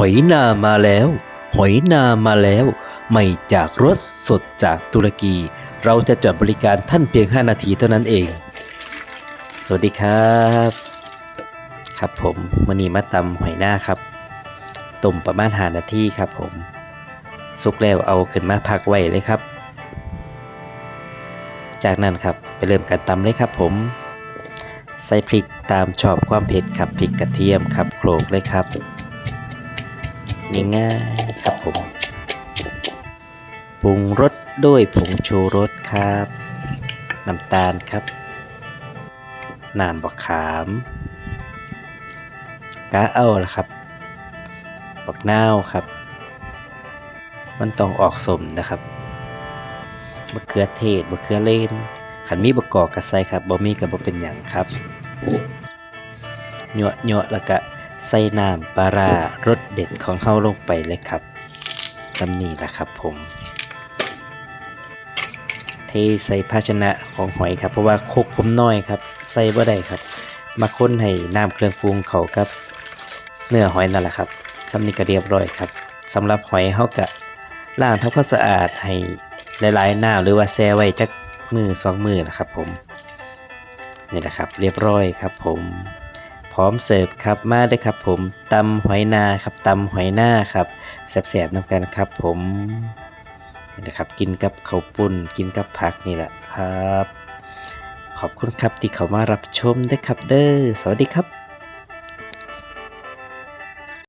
หอยนามาแล้ว หอยนามาแล้วใหม่จากรถสดจากตุรกี เราจะจอดบริการท่านเพียง 5 นาทีเท่านั้นเอง สวัสดีครับ ครับผมมันนีมาตำหอยหน้าครับต้มประมาณหานาทีครับผม สุกแล้วเอาขึ้นมาพักไว้เลยครับ จากนั้นครับไปเริ่มการตำเลยครับผมใส่พริกตามชอบความเผ็ดครับพริกกระเทียมครับโขลกเลยครับ ง่ายๆครับผมปรุงรสด้วยผงชูรสครับน้ำตาลครับน้ำบักขามกะเอาละครับบักนาวครับ มันต้องออกสมนะครับมะเขือเทศมะเขือเลนขันมีบะกอกกระใส่ครับบ่มีกับบ่เป็นอย่างครับหยวหยวแล้วก็ ใส่น้ำปลารารสเด็ดของเฮาลงไปเลยครับสำนีละครับผม เทใส่ภาชนะของหอยครับ เพราะว่าคกผมน้อยครับ ใส่บ่ได้ครับ มาค้นให้น้ำเครื่องปรุงเขากับเนื้อหอยนั่นแหละครับสำนีก็เรียบร้อยครับสำหรับหอยเฮากะล้างทำความสะอาดให้หลายๆหน้ำหรือว่าแช่ไว้จักมือสองมือนะครับผมนี่แหละครับ เรียบร้อยครับผม พร้อมเสิร์ฟครับมาได้ครับผมตำหอยนาครับตำหอยหน้าครับแซ่บๆน้ำกันครับผมนะครับกินกับข้าวปุ้นกินกับผักนี่แหละครับ ขอบคุณครับที่เข้ามารับชมด้วยครับเด้อสวัสดีครับ